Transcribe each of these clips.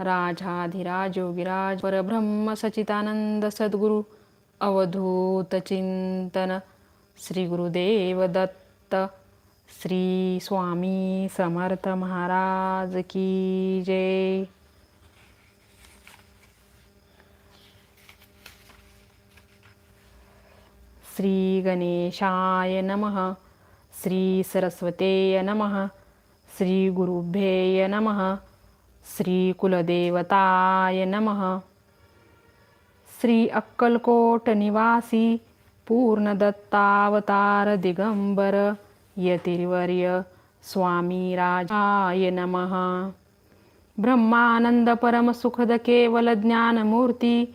राजाधिराज योगिराज परब्रह्म सचितानंद सद्गुरु अवधूत चिंतन श्री गुरुदेव दत्त श्री स्वामी समर्थ महाराज की जय। श्री गणेशाय नमः श्री सरस्वतेय नमः श्री गुरुभ्येय नमः श्रीकुलदेवताय नमः। श्री अक्कलकोट निवासी पूर्णदत्तावतार पूर्णदत्तावतारदिगम्बर यतिर्वर्य स्वामीराजाय नमः। ब्रह्मानन्दपरमसुखदकेवलज्ञानमूर्ति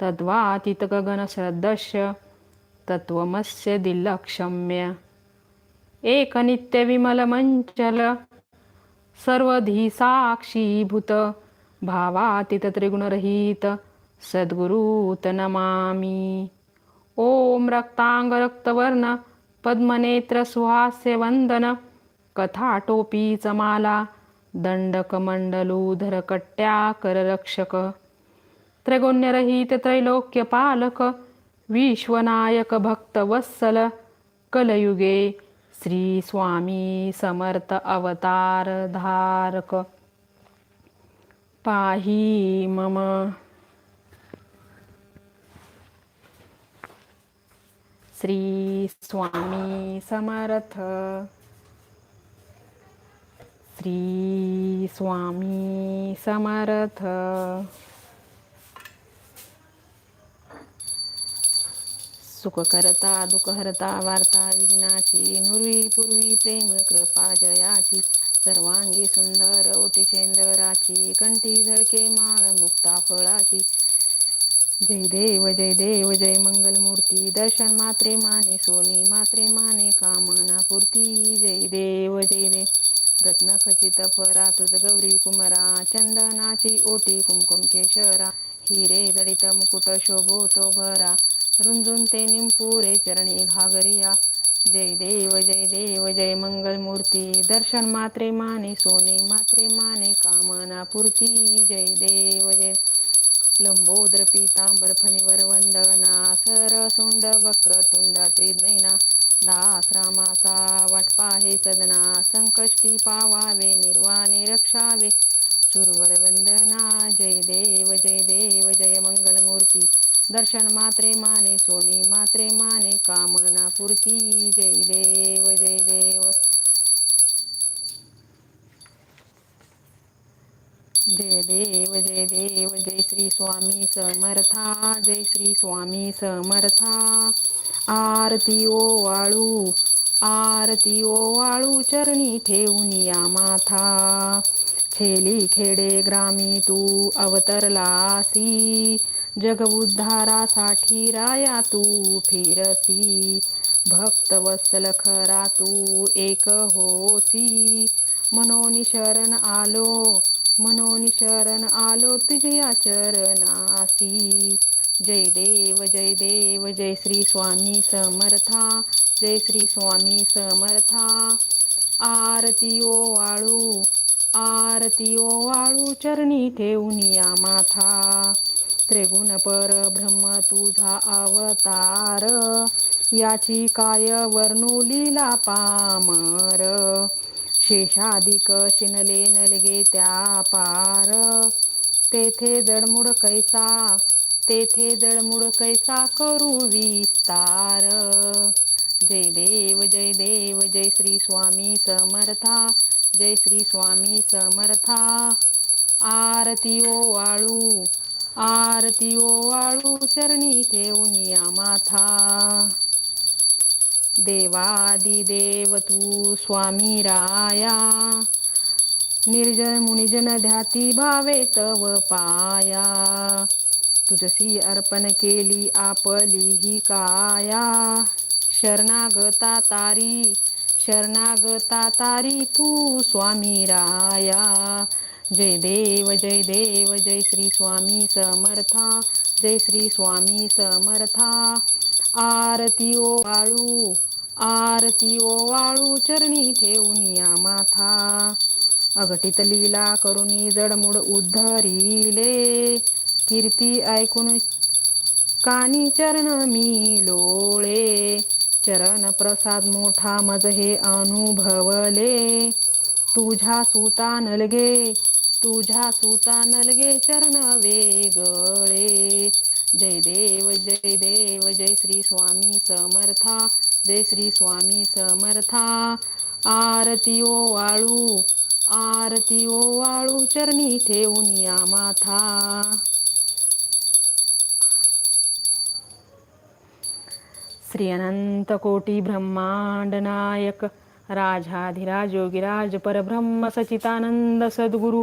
तद्वातितगगनश्रद्धस्य तत्त्वमस्य दिल्लक्षम्य। एकनित्यविमलमञ्चल सर्वधी साक्षीभूत भावातीत त्रिगुणरहित सद्गुरुत नमामी ओम रक्तांग रक्तवर्ण पद्मनेत्र सुहास्य वंदन कथाटोपीच माला दंडकमंडलूधर कट्ट्याकर रक्षक। त्रैगुण्यरहित त्रैलोक्य पालक विश्वनायक भक्तवत्सल कलयुगे श्री स्वामी समर्थ अवतार धारक। पाही मम। श्री स्वामी समर्थ। श्री स्वामी समर्थ। सुख करता दुःख हरता वार्ता विघ्नाची नुरवी पूर्वी प्रेम कृपा जयाची. सर्वांगी सुंदर ओटी शेंदराची कंठी झळके माळ मुक्ता फळाची. जय देव जय देव जय मंगलमूर्ती दर्शन मात्रे माने सोनी मात्रे माने कामना पूर्ती. जय देव जय देव रत्न खचित फरा तुझ गौरी कुमरा चंदनाची ओटी कुमकुम केशरा. हिरे जडित मुकुट शोभो तो भरा. रुंजून ते निंपुरे चरणी घागरिया। जय देव जय देव जय मंगलमूर्ती। दर्शन मात्रे माने सोने मात्रे माने कामना पूर्ती। जय देव जय। लंबोद्र पीतांबर फणीवर वंदना। सरसुंड वक्रतुंड त्रिनयना। दास रामाचा वाटपा हे सदना। संकष्टी पावावे निर्वाणे रक्षावे। सुरवर वंदना। जय देव जय देव जय मंगलमूर्ती। दर्शन मात्रे माने सोनी मात्रे माने कामना पूर्ती जय देव जय देव. जय देव जय देव जय श्री स्वामी समर्था जय श्री स्वामी समर्था. आरती ओ वाळू आरती ओ वाळू चरणी ठेवून या माथा. छेली खेडे ग्रामी तू अवतरलासी. जग उद्धारासाठी राया तू फिरसी भक्त वसल खरा तू एक होसी. मनोनी शरण आलो मनोनी शरण आलो तुझ्या चरणासी जय देव जय देव जय श्री स्वामी समर्था जय श्री स्वामी समर्था. आरती ओ वाळू आरती ओ वाळू चरणी ठेवून या माथा. त्रिगुण पर ब्रह्म तुझा अवतार. याची काय वर्णू लीला पामर? शेषाधिक शिनले नलगे त्या पार. तेथे जडमुड कैसा? तेथे जडमुड कैसा करू विस्तार? जय देव जय देव जय श्री स्वामी समर्था जय श्री स्वामी समर्था. आरती ओ वाळू आरती ओ वाळू चरणी ठेवून या माथा. देवादिदेव तू स्वामी राया. निर्जन मुनिजन ध्याती भावे तव पाया. तुझसी अर्पण केली आपली ही काया. शरणागता तारी शरणागता तारी तू स्वामी राया. जय देव जय देव जय श्री स्वामी समर्था जय श्री स्वामी समर्था। आरती ओ वाळू आरती ओ वाळू चरणी ठेवून या माथा। अघटित लीला करुणी जडमुड उद्धरिले। कीर्ती ऐकून कानी चरण मी लोळे चरण प्रसाद मोठा मज हे अनुभवले। तुझ्या सुता नलगे तुझ्या सुता नलगे चरण वेगळे. जय देव जय देव जय श्री स्वामी समर्था जय श्री स्वामी समर्था. आरती ओ वाळू आरती ओ वाळू चरणी ठेवून या माथा. श्री अनंत कोटी ब्रह्मांड नायक राजाधिराज योगिराज परब्रह्म सचितानंद सद्गुरु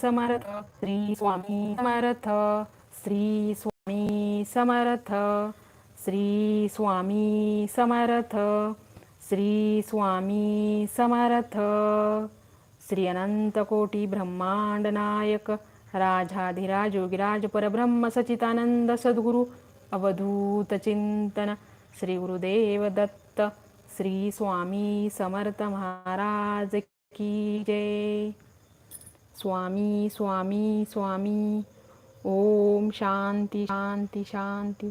समर्थ श्री स्वामी समर्थ श्री स्वामी समर्थ श्री स्वामी समर्थ श्री स्वामी समर्थ। श्री अनंत कोटी ब्रह्मांड नायक राजाधिराज योगिराज परब्रह्म सचितानंद सद्गुरु अवधूत चिंतन श्री गुरुदेव दत्त श्री स्वामी समर्थ महाराज की जय स्वामी स्वामी स्वामी ओम शांती शांती शांती